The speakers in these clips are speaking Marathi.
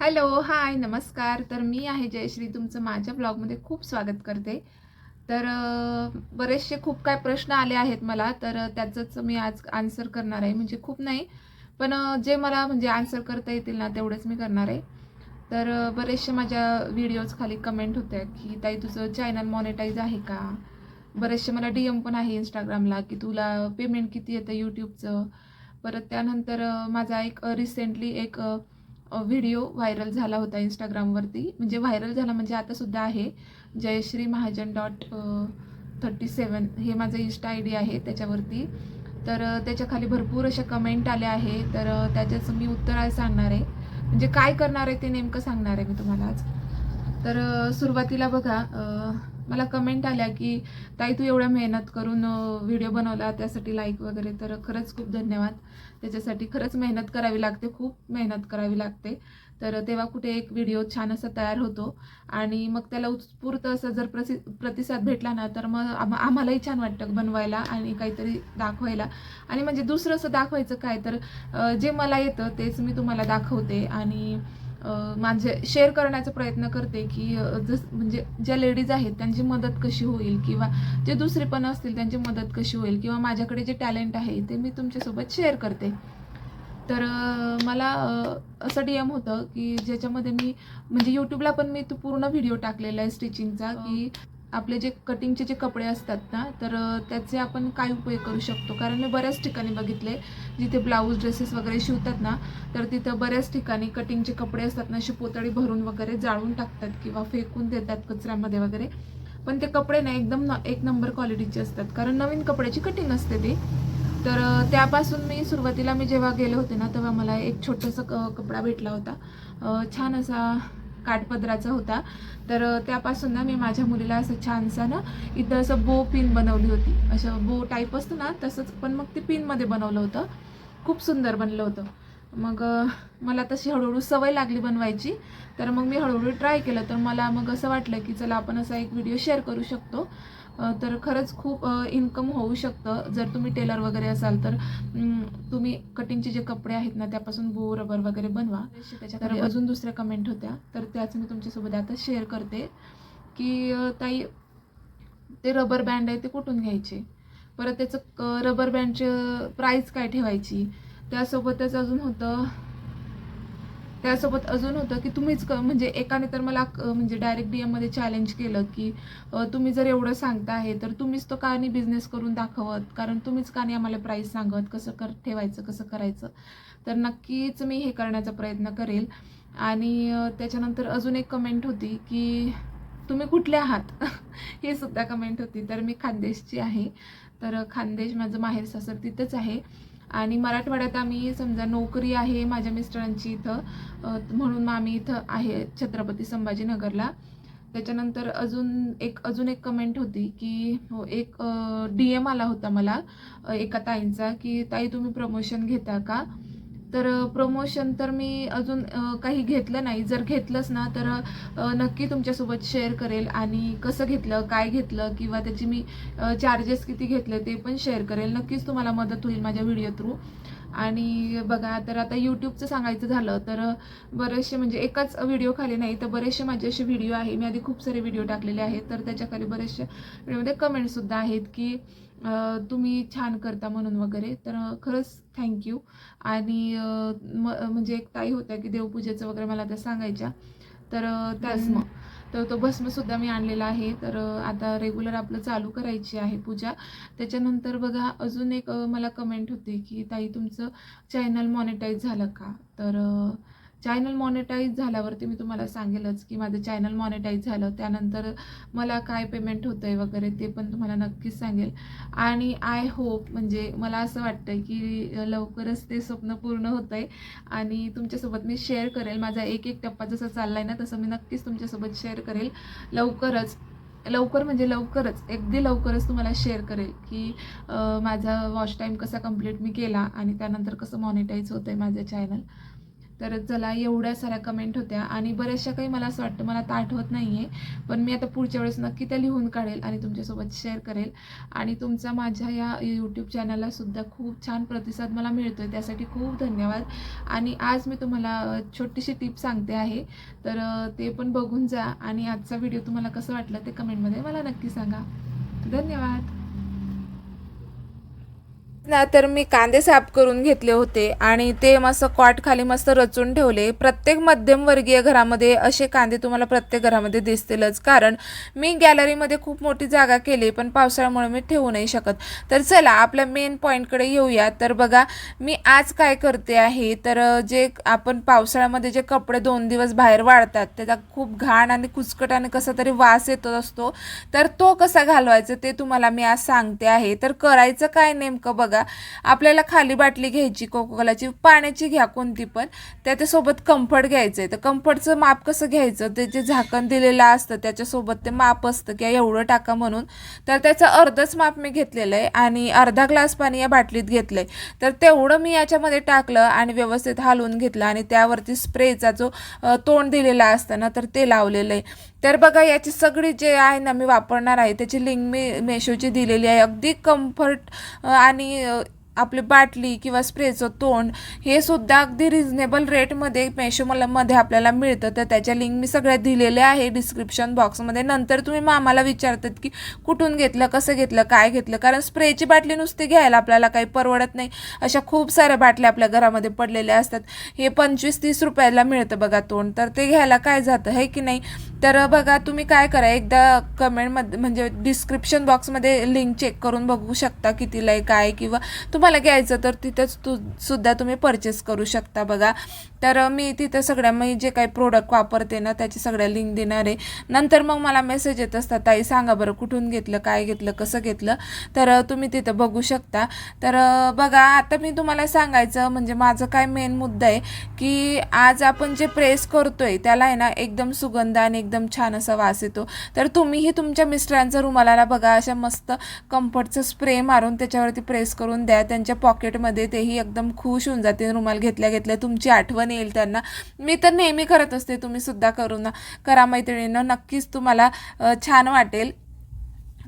हॅलो हाय नमस्कार. तर मी आहे जयश्री. तुमचं माझ्या ब्लॉगमध्ये खूप स्वागत करते. तर बरेचसे खूप काय प्रश्न आले आहेत मला तर त्याचंच मी आज आन्सर करणार आहे. म्हणजे खूप नाही पण जे मला म्हणजे आन्सर करता येतील ना तेवढंच मी करणार आहे. तर बरेचसे माझ्या व्हिडिओज खाली कमेंट होत्या की ताई तुझं चॅनल मॉनिटाईज आहे का? बरेचसे मला डी एम पण आहे इंस्टाग्रामला की तुला पेमेंट किती येतं यूट्यूबचं परत त्यानंतर माझा एक रिसेंटली एक व्हिडिओ व्हायरल झाला होता इंस्टाग्रामवरती म्हणजे व्हायरल झाला म्हणजे आतासुद्धा आहे. Jayashree Mahajan dot thirty seven हे माझं इन्स्टा आय डी आहे त्याच्यावरती. तर त्याच्याखाली त्याच्याखाली भरपूर अशा कमेंट आल्या आहे तर त्याच्याचं मी उत्तर आज सांगणार आहे. म्हणजे काय करणार आहे ते नेमकं सांगणार आहे मी तुम्हाला आज. तर सुरुवातीला बघा मला कमेंट आल्या की ताई तू एवढ्या मेहनत करून व्हिडिओ बनवला त्यासाठी लाईक वगैरे तर खरंच खूप धन्यवाद. त्याच्यासाठी खरंच मेहनत करावी लागते खूप मेहनत करावी लागते. तर तेव्हा कुठे एक व्हिडिओ छान असा तयार होतो. आणि मग त्याला उत्स्फूर्त असं जर प्रसि प्रतिसाद भेटला ना तर मग आम आम्हालाही छान वाटतं बनवायला आणि काहीतरी दाखवायला. आणि म्हणजे दुसरं असं दाखवायचं काय तर जे मला येतं तेच मी तुम्हाला दाखवते. आणि माझे शेअर करण्याचा प्रयत्न करते की जस म्हणजे ज्या लेडीज आहेत त्यांची मदत कशी होईल? किंवा जे दुसरे पण असतील त्यांची मदत कशी होईल? किंवा माझ्याकडे जे टॅलेंट आहे ते मी तुमच्यासोबत शेअर करते. तर मला असं डी एम होतं की ज्याच्यामध्ये मी म्हणजे यूट्यूबला पण मी तो पूर्ण व्हिडिओ टाकलेला आहे स्टिचिंगचा की आपले जे कटिंगचे जे कपडे असतात ना तर त्याचे आपण काय उपयोग करू शकतो? कारण मी बऱ्याच ठिकाणी बघितले जिथे ब्लाऊज ड्रेसेस वगैरे शिवतात ना तर तिथं बऱ्याच ठिकाणी कटिंगचे कपडे असतात ना अशी पोतळी भरून वगैरे जाळून टाकतात किंवा फेकून देतात कचऱ्यामध्ये वगैरे. पण ते कपडे ना एकदम न एक नंबर क्वालिटीचे असतात. कारण नवीन कपड्याची कटिंग असते ती. तर त्यापासून मी सुरुवातीला मी जेव्हा गेले होते ना तेव्हा मला एक छोटंसं क कपडा भेटला होता. छान असा काठपदराचा होता. तर त्यापासून ना मी माझ्या मुलीला असं छानसा ना इथं असं बो पिन बनवली होती. असं बो टाईप असतो ना तसंच पण मग ते पिनमध्ये बनवलं होतं. खूप सुंदर बनलं होतं. मग मला तशी हळूहळू सवय लागली बनवायची. तर मग मी हळूहळू ट्राय केलं. तर मला मग असं वाटलं की चला आपण असा एक व्हिडिओ शेअर करू शकतो. तर खरंच खूप इन्कम होऊ शकतं. जर तुम्ही टेलर वगैरे असाल तर तुम्ही कटिंगचे जे कपडे आहेत ना त्यापासून बो रबर वगैरे बनवा. त्याच्याकडे अजून दुसऱ्या कमेंट होत्या. तर त्याच मी तुमच्यासोबत आता शेअर करते. की ताई ते रबर बँड आहे ते कुठून घ्यायचे? परत त्याचं रबर बँडचं प्राईस काय ठेवायची? त्यासोबतच अजून होतं त्यासोबत अजून होतं की तुम्हीच क म्हणजे एकाने तर मला क- म्हणजे डायरेक्ट डी एममध्ये चॅलेंज केलं की तुम्ही जर एवढं सांगता आहे तर तुम्हीच तो का नाही बिझनेस करून दाखवत कारण तुम्हीच का नाही आम्हाला प्राईस सांगत कसं कर ठेवायचं कसं करायचं. तर नक्कीच मी हे करण्याचा प्रयत्न करेल. आणि त्याच्यानंतर अजून एक कमेंट होती की तुम्ही कुठले आहात? ही सुद्धा कमेंट होती. तर मी खानदेशची आहे. तर खानदेश माझं माहेर सासर तिथंच आहे. आणि मराठवाड्यात आम्ही समजा नोकरी आहे माझ्या मिस्टरांची इथं म्हणून मग आम्ही इथं आहे छत्रपती संभाजीनगरला. त्याच्यानंतर अजून एक अजून एक कमेंट होती की हो एक डी एम आला होता मला एका ताईंचा की ताई तुम्ही प्रमोशन घेता का? तर प्रमोशन तर मी अजून काही घेतलं नाही. जर घेतलंच ना तर नक्की तुमच्यासोबत शेअर करेल आणि कसं घेतलं काय घेतलं किंवा त्याची मी चार्जेस किती घेतले ते पण शेअर करेल. नक्कीच तुम्हाला मदत होईल माझ्या व्हिडिओ थ्रू आणि बघा तर आता यूट्यूबचं सांगायचं झालं तर बरेचसे म्हणजे एकाच व्हिडिओ खाली नाही तर बरेचसे माझे असे व्हिडिओ आहे. मी आधी खूप सारे व्हिडिओ टाकलेले आहेत तर त्याच्याखाली बरेचसे व्हिडिओमध्ये कमेंटसुद्धा आहेत की तुम्ही छान करता म्हणून वगैरे. तर खरंच थँक्यू आणि म्हणजे एक ताई होत्या की देवपूजेचं वगैरे मला त्या सांगायच्या. तर त्याच मग. तर तो भस्मसुद्धा मी आणलेला आहे. तर आता रेग्युलर आपलं चालू करायची आहे पूजा. त्याच्यानंतर बघा अजून एक मला कमेंट होती की ताई तुमचं चॅनल मॉनिटाईज झालं का? तर चॅनल मॉनिटाईज झाल्यावरती मी तुम्हाला सांगेलच की माझं चॅनल मॉनिटाईज झालं. त्यानंतर मला काय पेमेंट होतं आहे वगैरे ते पण तुम्हाला नक्कीच सांगेल. आणि आय होप म्हणजे मला असं वाटतं की लवकरच ते स्वप्न पूर्ण होतं आहे आणि तुमच्यासोबत मी शेअर करेल. माझा एक एक टप्पा जसा चालला आहे ना तसं मी नक्कीच तुमच्यासोबत शेअर करेल. लवकरच लवकर म्हणजे लवकरच अगदी लवकरच तुम्हाला शेअर करेल की माझा वॉच टाईम कसा कंप्लीट मी केला आणि त्यानंतर कसं मॉनिटाईज होतं आहे माझं चॅनल तर चला एवढ्या साऱ्या कमेंट होत्या. आणि बऱ्याचशा काही मला असं वाटतं मला आता आठवत नाही आहे पण मी आता पुढच्या वेळेस नक्की त्या लिहून काढेल आणि तुमच्यासोबत शेअर करेल. आणि तुमचा माझ्या या यूट्यूब चॅनलला सुद्धा खूप छान प्रतिसाद मला मिळतो आहे त्यासाठी खूप धन्यवाद. आणि आज मी तुम्हाला छोटीशी टिप सांगते आहे. तर ते पण बघून जा. आणि आजचा व्हिडिओ तुम्हाला कसं वाटलं ते कमेंटमध्ये मला नक्की सांगा. धन्यवाद. ना तर मी कांदे साफ करून घेतले होते आणि ते मस्त कॉट खाली मस्त रचून ठेवले. प्रत्येक मध्यमवर्गीय घरामध्ये असे कांदे तुम्हाला प्रत्येक घरामध्ये दिसतीलच. कारण मी गॅलरीमध्ये खूप मोठी जागा केली पण पावसाळ्यामुळे मी ठेवू नाही शकत. तर चला आपल्या मेन पॉईंटकडे येऊया. तर बघा मी आज काय करते आहे? तर जे आपण पावसाळ्यामध्ये जे कपडे दोन दिवस बाहेर वाढतात त्याचा खूप घाण आणि कुचकट आणि कसा तरी वास येत असतो. तर तो कसा घालवायचा ते तुम्हाला मी आज सांगते आहे. तर करायचं काय नेमकं बघा? आपल्याला खाली बाटली घ्यायची कोकोकोलाची पाण्याची घ्या कोणती पण. त्याच्यासोबत कम्फर्ट घ्यायचं आहे तर कम्फर्टचं माप कसं घ्यायचं? ते जे झाकण दिलेलं असतं त्याच्यासोबत ते माप असतं की एवढं टाका म्हणून. तर त्याचं अर्धच माप मी घेतलेलं आहे आणि अर्धा ग्लास पाणी या बाटलीत घेतलं आहे तर तेवढं मी याच्यामध्ये टाकलं आणि व्यवस्थित हलवून घेतलं आणि त्यावरती स्प्रेचा जो तोंड दिलेला असतं ना तर ते लावलेलं आहे. तर बघा याची सगळी जे आहे ना मी वापरणार आहे. त्याची लिंक मी मेशोची दिलेली आहे. अगदी कम्फर्ट आणि आपली बाटली किंवा स्प्रेचं तोंड हे सुद्धा अगदी रिझनेबल रेटमध्ये मेशो मला मध्ये आपल्याला मिळतं. तर त्याच्या लिंक मी सगळ्या दिलेल्या आहे डिस्क्रिप्शन बॉक्समध्ये नंतर तुम्ही मामाला विचारतात की कुठून घेतलं कसं घेतलं काय घेतलं? कारण स्प्रेची बाटली नुसती घ्यायला आपल्याला काही परवडत नाही. अशा खूप साऱ्या बाटल्या आपल्या घरामध्ये पडलेल्या असतात. हे पंचवीस तीस रुपयाला मिळतं बघा तोंड. तर ते घ्यायला काय जातं आहे की नाही? तर बघा तुम्ही काय करा एकदा कमेंटमध्ये म्हणजे डिस्क्रिप्शन बॉक्समध्ये लिंक चेक करून बघू शकता कितीला आहे काय किंवा तुम्हाला घ्यायचं तर तिथंच तू सुद्धा तुम्ही परचेस करू शकता बघा. तर मी तिथं सगळ्या मी जे काही प्रोडक्ट वापरते ना त्याची सगळ्या लिंक देणार आहे. नंतर मग मला मेसेज येत असतात ताई सांगा बरं कुठून घेतलं काय घेतलं कसं घेतलं? तर तुम्ही तिथं बघू शकता. तर बघा आता मी तुम्हाला सांगायचं म्हणजे माझं काय मेन मुद्दा आहे की आज आपण जे प्रेस करतोय त्याला आहे ना एकदम सुगंध आणि एकदम छान असा वास येतो. तर तुम्हीही तुमच्या मिस्टरांचा रुमालाला बघा अशा मस्त कम्फर्टचं स्प्रे मारून त्याच्यावरती प्रेस करून द्या. त्यांच्या पॉकेटमध्ये तेही एकदम खुश होऊन जाते रुमाल घेतल्या घेतल्या तुमची आठवण येईल त्यांना. मी तर नेहमी करत असते तुम्ही सुद्धा करू ना. करा मैत्रिणींना नक्कीच तुम्हाला छान वाटेल.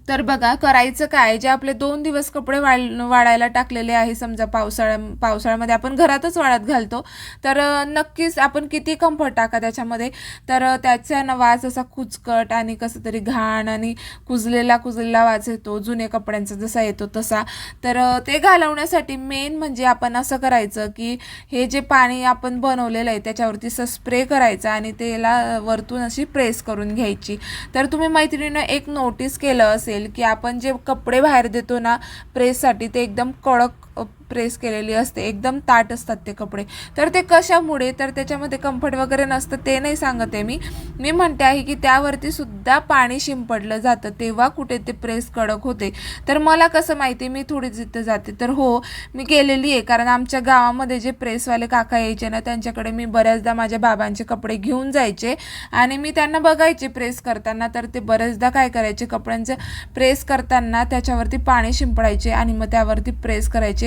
तर बघा करायचं काय? जे आपले दोन दिवस कपडे वाळ वाळायला टाकलेले आहे समजा पावसाळ्या पावसाळ्यामध्ये आपण घरातच वाळत घालतो तर नक्कीच आपण किती कम्फर्ट टाका त्याच्यामध्ये? तर त्याचा ना वास असा कुचकट आणि कसं तरी घाण आणि कुजलेला कुजलेला वास येतो जुने कपड्यांचा जसा येतो तसा. तर ते घालवण्यासाठी मेन म्हणजे आपण असं करायचं की हे जे पाणी आपण बनवलेलं आहे त्याच्यावरती असं स्प्रे करायचा आणि त्याला वरतून अशी प्रेस करून घ्यायची. तर तुम्ही मैत्रिणीनं एक नोटीस केलं असेल की आपण जे कपडे बाहेर देतो ना प्रेससाठी ते एकदम कडक प्रेस केलेली असते एकदम ताट असतात ते कपडे. तर ते कशामुळे तर त्याच्यामध्ये कम्फर्ट वगैरे नसतं ते नाही सांगत आहे मी. मी म्हणते आहे की त्यावरती सुद्धा पाणी शिंपडलं जातं तेव्हा कुठे ते प्रेस कडक होते. तर मला कसं माहिती मी थोडी जिथं जाते तर हो मी गेलेली आहे. कारण आमच्या गावामध्ये जे प्रेसवाले काका यायचे ना त्यांच्याकडे मी बऱ्याचदा माझ्या बाबांचे कपडे घेऊन जायचे. आणि मी त्यांना बघायचे प्रेस करताना तर ते बऱ्याचदा काय करायचे कपड्यांचं प्रेस करताना त्याच्यावरती पाणी शिंपडायचे आणि मग त्यावरती प्रेस करायचे.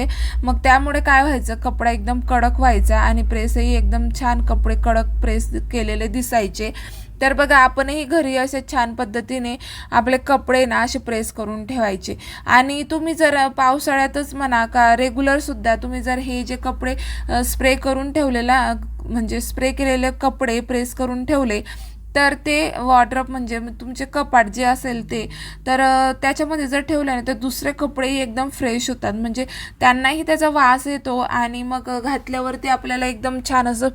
मग त्यामुळे काय व्हायचं कपडा एकदम कडक व्हायचा आणि प्रेसही एकदम छान कपडे कडक प्रेस केलेले दिसायचे. तर बघा आपणही घरी असे छान पद्धतीने आपले कपडे ना असे प्रेस करून ठेवायचे. आणि तुम्ही जर पावसाळ्यातच म्हणा का रेग्युलरसुद्धा तुम्ही जर हे जे कपडे स्प्रे करून ठेवलेला म्हणजे स्प्रे केलेले कपडे प्रेस करून ठेवले तर ते वॉर्ड्रॉप म्हणजे तुमचे कपाट जे असेल ते तर त्याच्यामध्ये जर ठेवलं ना तर दुसरे कपडेही एकदम फ्रेश होतात. म्हणजे त्यांनाही त्याचा वास येतो आणि मग घातल्यावरती आपल्याला एकदम छान असं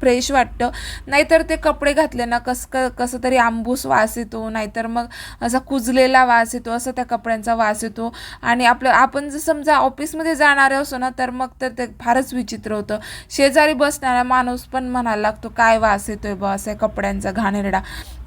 फ्रेश वाटतं. नाहीतर ते कपडे घातले ना कस क कसं तरी आंबूस वास येतो नाहीतर मग असा कुजलेला वास येतो असं त्या कपड्यांचा वास येतो. आणि आपलं आपण जर समजा ऑफिसमध्ये जाणारे असो ना तर मग तर ते फारच विचित्र होतं. शेजारी बसणारा माणूस पण म्हणायला लागतो काय वास येतोय बा असं कपड्यांचा घाणेरडा.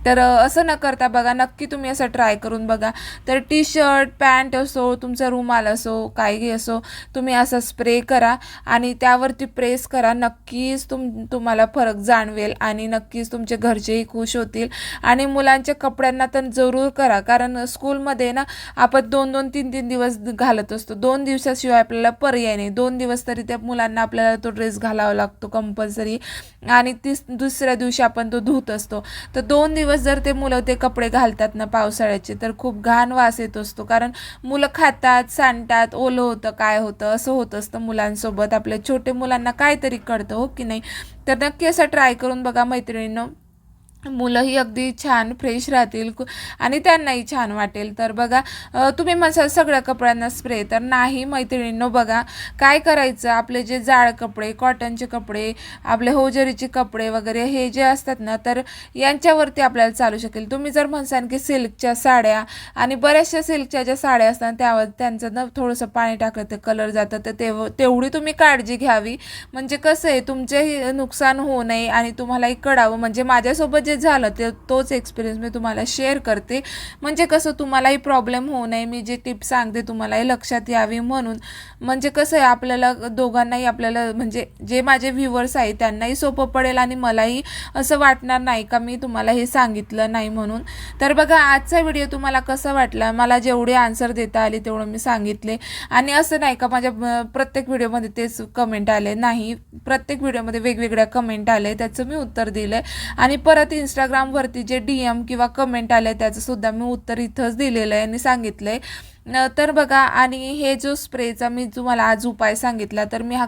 तर असं न करता बघा नक्की तुम्ही असं ट्राय करून बघा. तर टी शर्ट पॅन्ट असो तुमचा रुमाल असो काही असो तुम्ही असा स्प्रे करा आणि त्यावरती प्रेस करा. नक्कीच तुम तुम्हाला तुम्हाला फरक जाणवेल आणि नक्कीच तुमचे घरचेही खुश होतील. आणि मुलांच्या कपड्यांना तर जरूर करा कारण स्कूलमध्ये ना आपण दोन दोन तीन तीन दिवस घालत असतो. दोन दिवसाशिवाय आपल्याला पर्याय नाही. दोन दिवस तरी त्या मुलांना आपल्याला तो ड्रेस घालावा लागतो कंपल्सरी आणि तीस दुसऱ्या दिवशी आपण तो धुत असतो. तर दोन दिवस जर ते मुलं ते कपडे घालतात ना पावसाळ्याचे तर खूप घाण वास येत असतो. कारण मुलं खातात सांडतात ओलं होतं काय होतं असं होत असतं मुलांसोबत. आपल्या छोटे मुलांना काहीतरी कळतं हो की नाही? तर नक्की असं ट्राय करून बघा मैत्रिणींनो. मुलंही अगदी छान फ्रेश राहतील कु- आणि त्यांनाही छान वाटेल. तर बघा तुम्ही म्हणसाल सगळ्या कपड्यांना स्प्रे तर नाही मैत्रिणींनो बघा काय करायचं? आपले जे जाड कपडे कॉटनचे कपडे आपले होजरीचे कपडे वगैरे हे जे असतात ना तर यांच्यावरती आपल्याला चालू शकेल. तुम्ही जर म्हणसान की सिल्कच्या साड्या आणि बऱ्याचशा सिल्कच्या ज्या साड्या असतात त्यावर त्यांचं ना थोडंसं पाणी टाकलं ते कलर जातं तर तेव तेवढी तुम्ही काळजी घ्यावी. म्हणजे कसं आहे तुमचेही नुकसान होऊ नये आणि तुम्हालाही कळावं. म्हणजे माझ्यासोबत जे झालं ते तोच एक्सपिरियन्स मी तुम्हाला शेअर करते. म्हणजे कसं तुम्हालाही प्रॉब्लेम होऊ नये. मी जे टिप्स सांगते तुम्हालाही लक्षात यावी म्हणून. म्हणजे कसं आहे आपल्याला दोघांनाही आपल्याला म्हणजे जे माझे व्ह्युअर्स आहेत त्यांनाही सोपं पडेल आणि मलाही असं वाटणार नाही का मी तुम्हाला हे सांगितलं नाही म्हणून. तर बघा आजचा व्हिडिओ तुम्हाला कसा वाटला? मला जेवढे आन्सर देता आले तेवढं मी सांगितले. आणि असं नाही का माझ्या प्रत्येक व्हिडिओमध्ये तेच कमेंट आले. नाही प्रत्येक व्हिडिओमध्ये वेगवेगळ्या कमेंट आले. त्याचं मी उत्तर दिलं आहे आणि परत इंस्टाग्रामवरती जे डी एम किंवा कमेंट आले त्याचंसुद्धा मी उत्तर इथंच दिलेलं आहे आणि सांगितलं आहे तर बघा आणि हे जो स्प्रेचा मी तुम्हाला आज उपाय सांगितला तर मी हा